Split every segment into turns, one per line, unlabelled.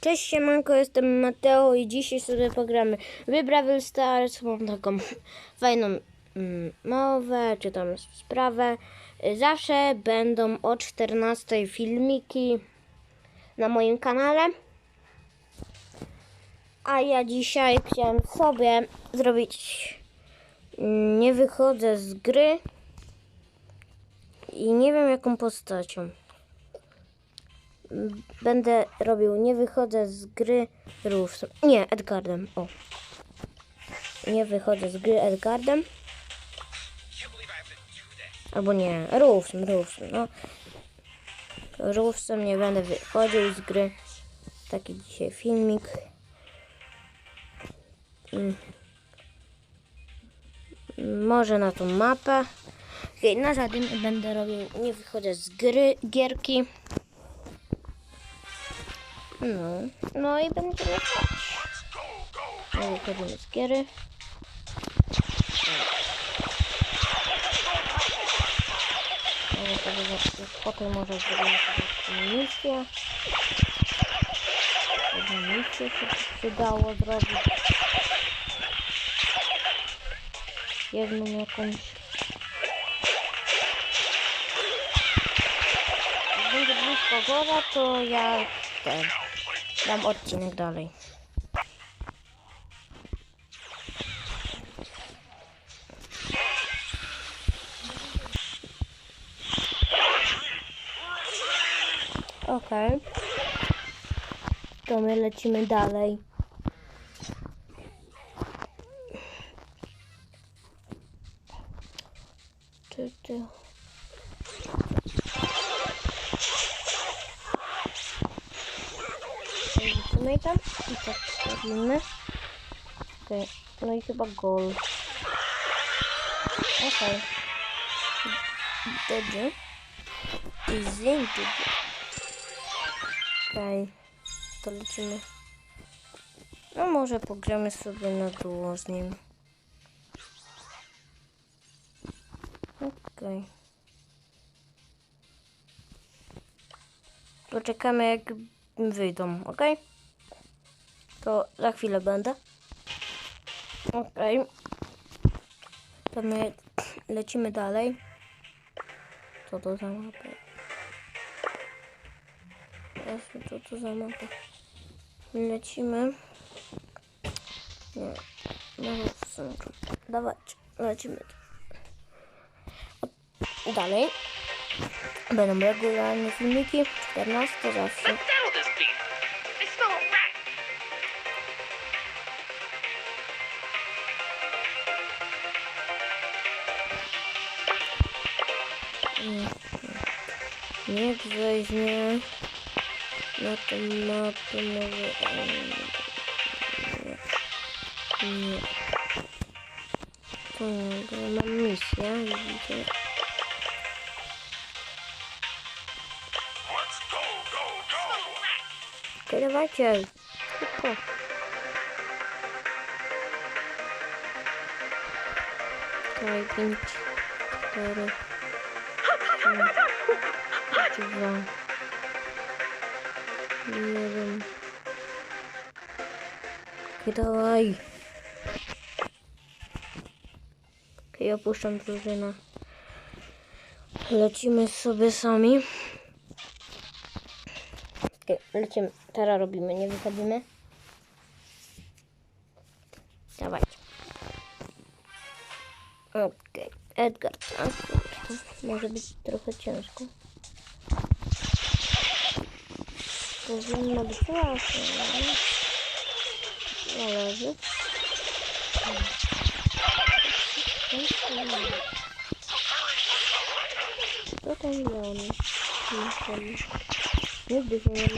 Cześć siemanko, jestem Mateo i dzisiaj sobie pogramy w Brawl Stars. Mam taką fajną mm, mowę, czy tam sprawę. Zawsze będą o 14 filmiki na moim kanale. A ja dzisiaj chciałem sobie zrobić mm, nie wychodzę z gry i nie wiem jaką postacią będę robił, nie wychodzę z gry Roofsem. Nie, Edgardem. O. Nie wychodzę z gry Edgardem. Albo nie, Roofsem, Roofsem, no. Roofsem nie będę wychodził z gry. Taki dzisiaj filmik. Mm. Może na tą mapę. Okej, na żaden nie będę robił, nie wychodzę z gry, gierki. No, no i będziemy grać. No, wychodzimy z giery. No, by- Potem może zrobimy sobie misję. Jedną misję się przydało zrobić. Jedną jakąś. Jak będzie blisko góra, to ja ten, dam odcinek dalej. Okej. To my lecimy dalej. Czy ty... Lecimy tam i tak robimy. Okej, no i chyba gol. Okej. Dobrze. I zdjęcie. Okej, to lecimy. No może pogramy sobie na duo z nim. Okej. Poczekamy jak wyjdą, ok? To za chwilę będę. Okej. To my lecimy dalej. Co to za mapa? Jasne, co to za mapa? Lecimy. Nie. No. Dawajcie, lecimy. Dalej. Będą regularne filmiki. 14 zawsze. Niech weźmie na tą mapę może... em, Nie. Nie. To nie, bo ja dwa, jeden. Okej, dawaj. Okej, opuszczam drużynę. Lecimy sobie sami. Okej, lecimy. Teraz robimy, nie wychodzimy. Dawajcie. Okej, Edgar. A, kurczę, może być trochę ciężko. Powinno być łatwo, ale... Należy. Co tam mamy? Nigdy się nie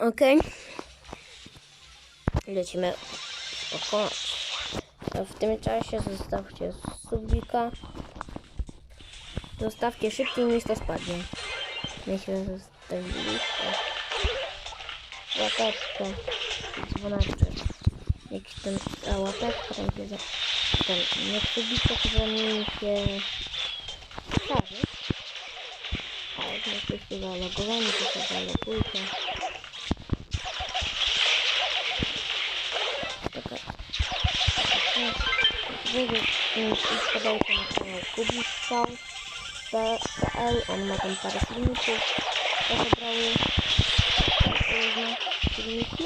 Okej. Lecimy pokonać. A w tym czasie zostawcie subika. Zostawcie szybciej niż to spadnie. Myślę, że zostawiliście. Łapeczkę. Dzwoneczek. Jakiś ten, a łapeczka tam się za... Ten, nie subika, to zamieni się... Szary. A jak jesteście zalogowani, to się zalogujcie. Wy wpadajcie na kanał kubishow.pl On ma tam parę filmików. To wybrały różne filmiki.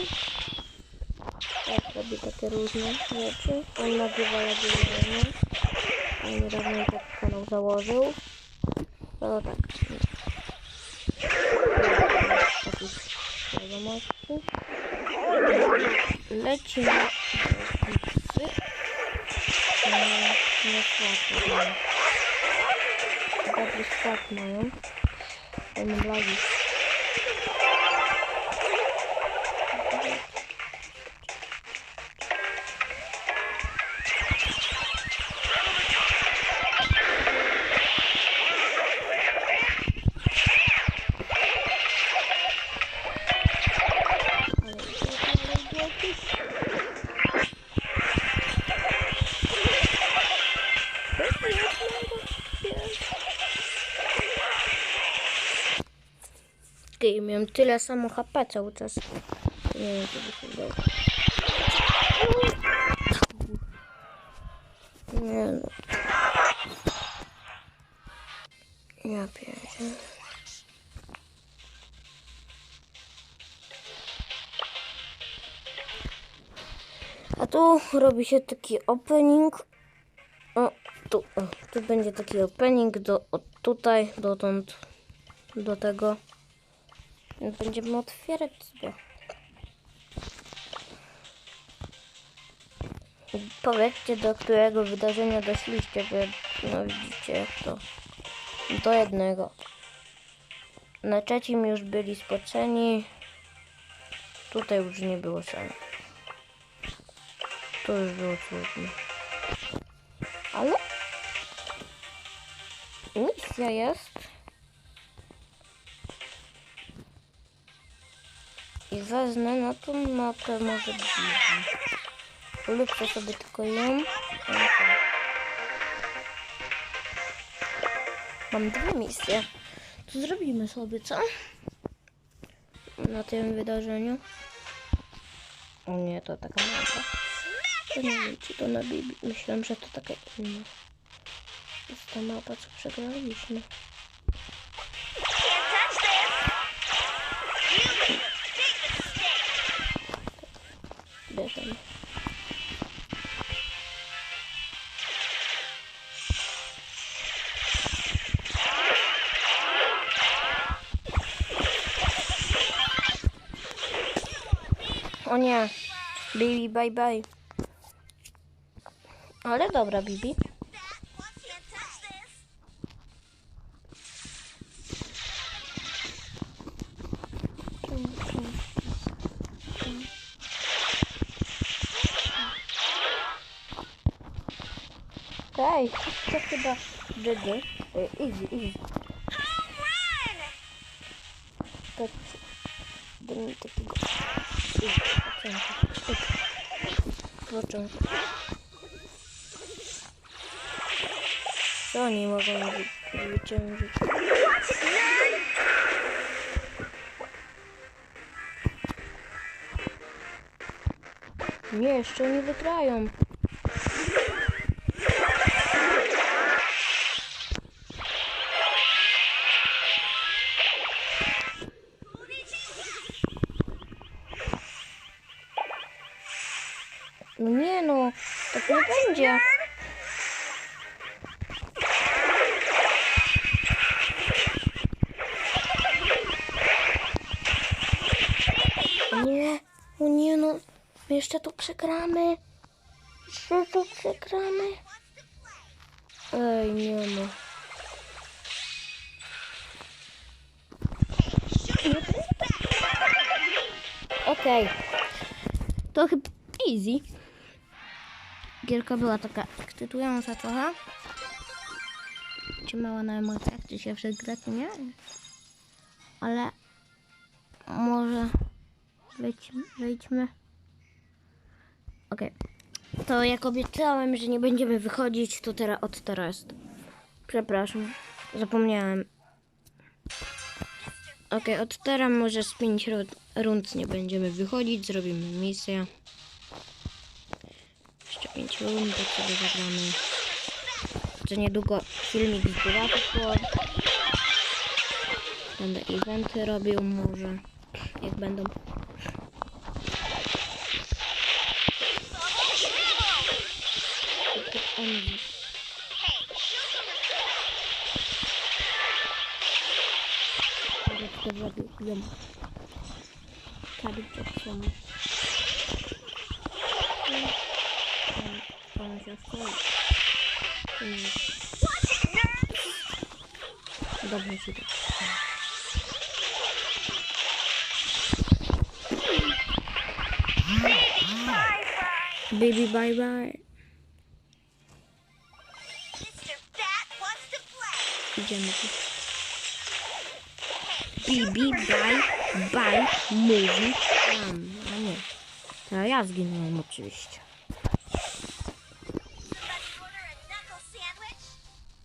Tak, robi takie różne rzeczy. On nagrywa jagiellonie. On niedawno taki kanał założył. No tak. Takich wiadomości. Lecimy Nie, nie słabo mają. Dobry Okej, miałem tyle samo HP cały czas. Nie wiem, co by się dało. Nie no. Ja pierdzielę. A tu robi się taki opening. O, tu, o, tu będzie taki opening do, od tutaj dotąd do tego. Będziemy otwierać sobie. Powiedzcie, do którego wydarzenia doszliście, że no widzicie jak to. Do jednego. Na trzecim już byli spoceni. Tutaj już nie było szans. To już było trudno. Ale misja jest. Wezmę na tą mapę może bliżej. Ulepszę sobie tylko ją. Mam dwie misje. To zrobimy sobie, co? Na tym wydarzeniu. O nie, to taka mapa. To nie wiem, czy to na Bibi. Myślałem, że to taka inna. Jest ta mapa, co przegraliśmy. Bye bye. Ale dobra, Bibi. Ej, to chyba GG. Easy, easy. Jeszcze oni wygrają. No nie no, tak nie będzie. przegramy. Że to przegramy. Ej, nie ma. Okej. Okay. To chyba easy. Gierka była taka ekscytująca trochę. Czy mała na emocjach, czy się przegra, to nie Ale może być, wyjdźmy. Okej. To jak obiecałem, że nie będziemy wychodzić, to teraz od teraz. Przepraszam, zapomniałem. Okej, od teraz może z 5 rund nie będziemy wychodzić, zrobimy misję. Jeszcze 5 rund, to sobie zagramy. Że niedługo filmik z Buraku Będę eventy robił może, jak będą. Yum. Cabbage from. And your Baby, bye bye.
Mr. Fat wants to play.
Jennifer. Bibi, bye, bye, mówi tam. A nie. Teraz ja zginąłem oczywiście.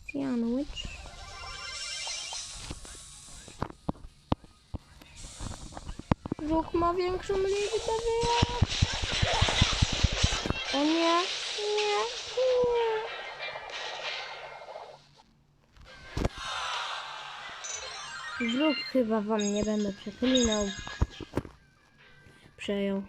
A sandwich?
Ruch ma większą liczbę wyjazd. O nie, nie. Wróg chyba wam nie będę przeklinał. Przejął.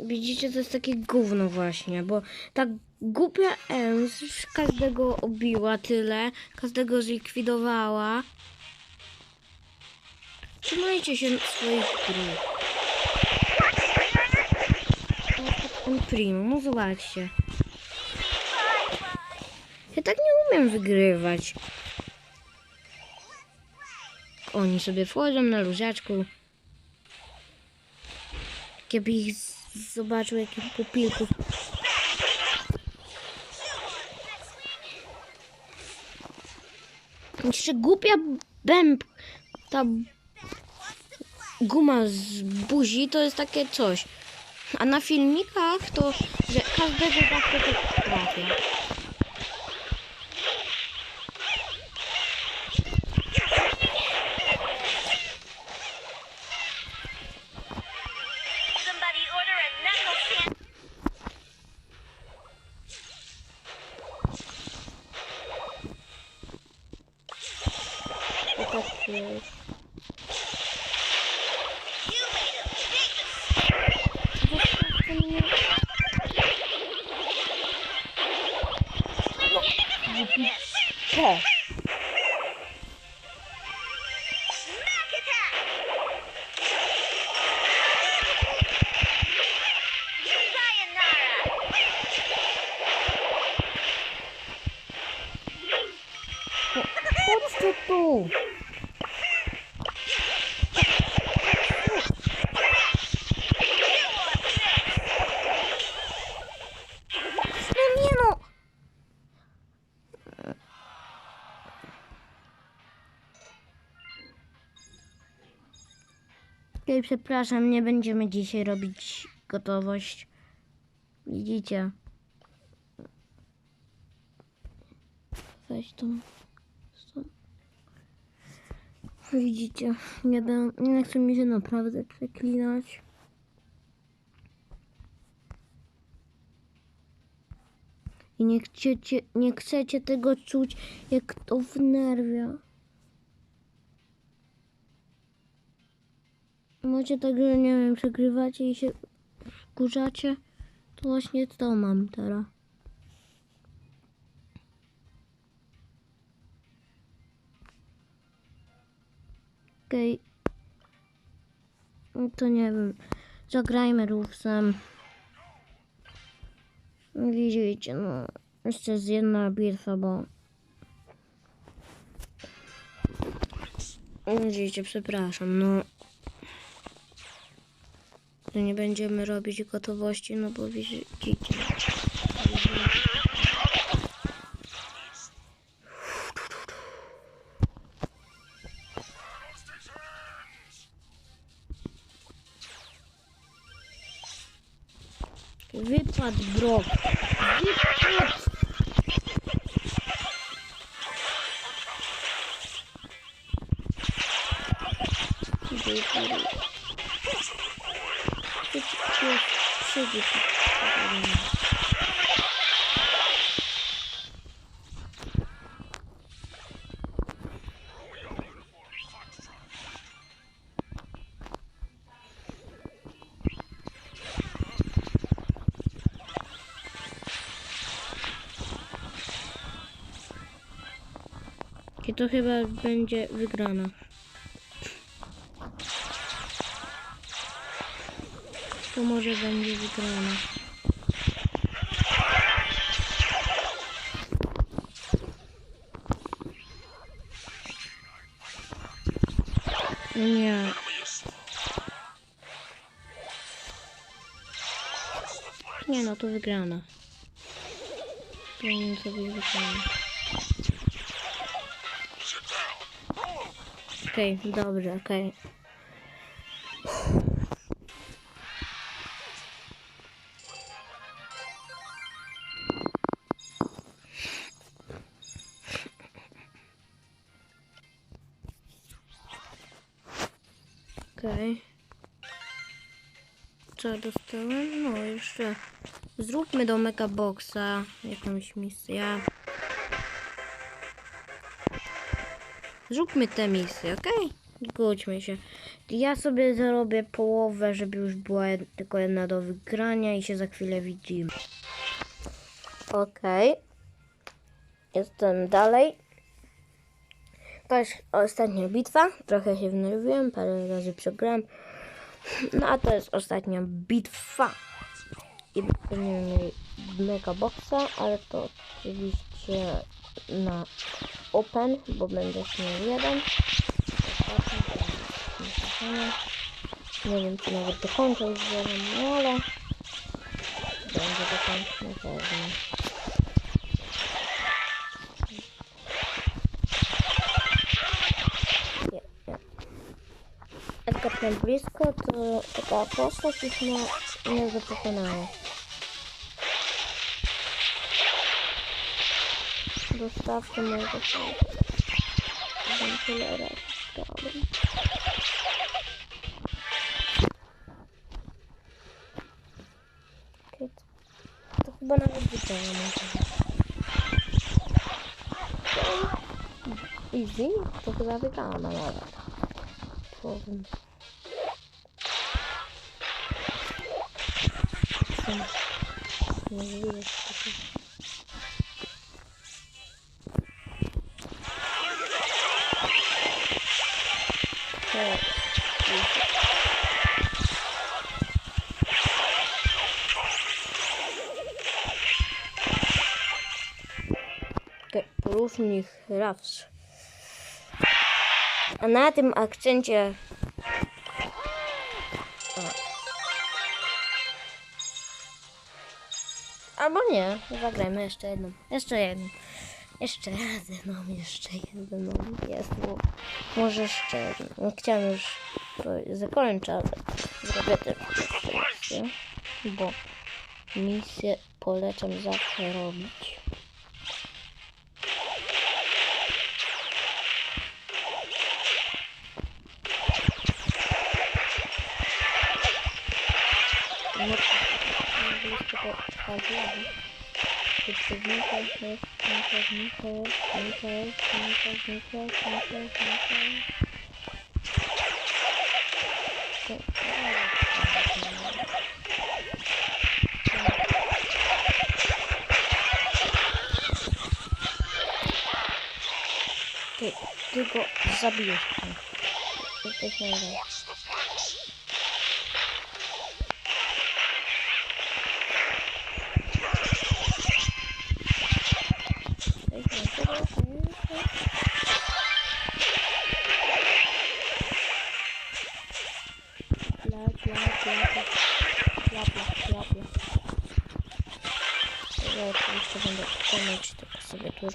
Widzicie, to jest takie gówno właśnie, bo ta głupia Ems już każdego obiła tyle, każdego zlikwidowała. Trzymajcie się swoich dróg. On primo, no zobaczcie. Ja tak nie umiem wygrywać. Oni sobie wchodzą na luzaczku. Jakby ich zobaczył jakich pupilków. Jeszcze głupia bęb... Ta guma z buzi to jest takie coś. A na filmikach to, że każdego zawsze to trafia. Tu! No nie no! Okej, przepraszam, nie będziemy dzisiaj robić gotowość. Widzicie? Weź to. Widzicie, nie, bę- nie chce mi się naprawdę przeklinać. I nie chcecie, nie chcecie tego czuć, jak to wnerwia. Macie tak, że nie wiem, przegrywacie i się wkurzacie. To właśnie to mam teraz. Okej. No To nie wiem. Zagrajmy Rufsem. Widzicie, no. Jeszcze jest jedna bitwa, bo... Widzicie, przepraszam, no. Nie będziemy robić gotowości, no bo widzicie. под брок. To chyba będzie wygrana. To może będzie wygrana. Nie. Nie no, to wygrana. Powinien sobie wygrana. Okej, dobrze, okej. Okej. Co dostałem? No jeszcze. Zróbmy do Mega Boxa jakąś misję. Zróbmy tę misję, okej? Zgódźmy się. Ja sobie zarobię połowę, żeby już była jed- tylko jedna do wygrania i się za chwilę widzimy. Okej. Jestem dalej. To jest ostatnia bitwa. Trochę się wnerwiłem, parę razy przegrałem. No a to jest ostatnia bitwa. I będziemy mieli mega boxa, ale to oczywiście na open, bo będę miał jeden. Nie wiem, czy nawet dokończę już jeden, no ale będzie dokończę na pewno. Edgar na blisko to taka postać już nie, nie do Dostawcie mojego sobie. Dam tyle razy dałem. Okej, to, to chyba nawet wygrałem. Easy? To chyba wygrałam nawet. Powiem. Nie widać A na tym akcencie Albo nie, zagrajmy jeszcze jedną. Jeszcze jedną. Jeszcze jedną, jeszcze jedną. Jest, bo może jeszcze jedną. Chciałem już zakończyć, ale zrobię też bo misję polecam zawsze robić. Nico, Nico, Nico, Nico, Nico, Nico. Ty, ty go zabijesz. Ty to się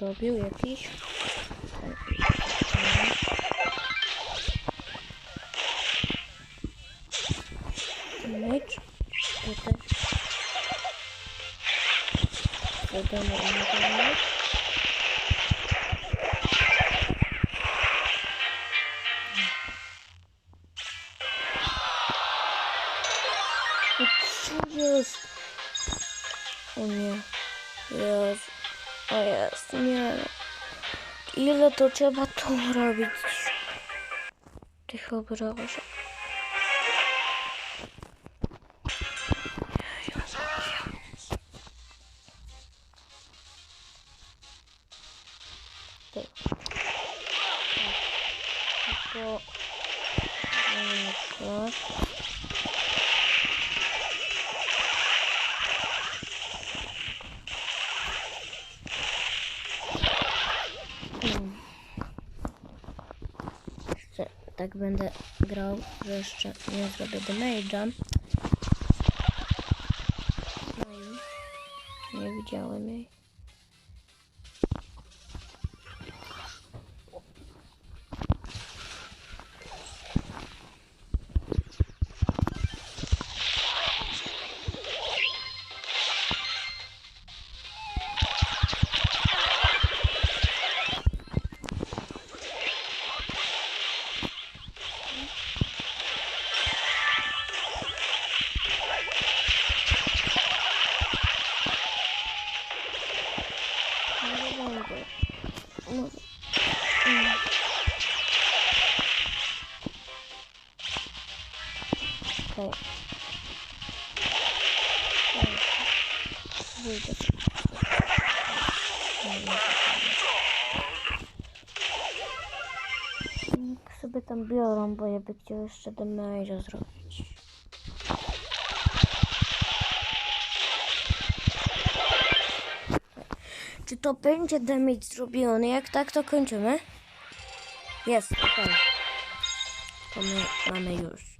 sobie tu robił jakiś. Damage. Tutaj. Wiadomo, nie to trzeba to robić? Tych obrażeń. Ty. Tylko... będę grał, że jeszcze nie zrobię damage'a. No i nie widziałem jej. Ja bym chciał jeszcze damage'a zrobić. Czy to będzie damage zrobiony? Jak tak, to kończymy. Jest. To my mamy już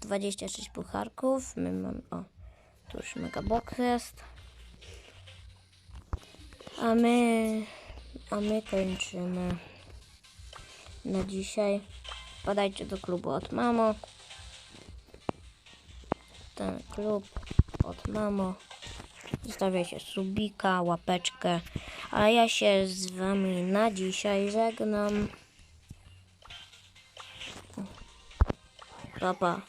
26 pucharków. My mamy, o, tu już megabox jest. A my, a my kończymy na dzisiaj. Podajcie do klubu od mamo. Ten klub od mamo. Zostawiajcie subika, łapeczkę. A ja się z wami na dzisiaj żegnam. Pa, pa.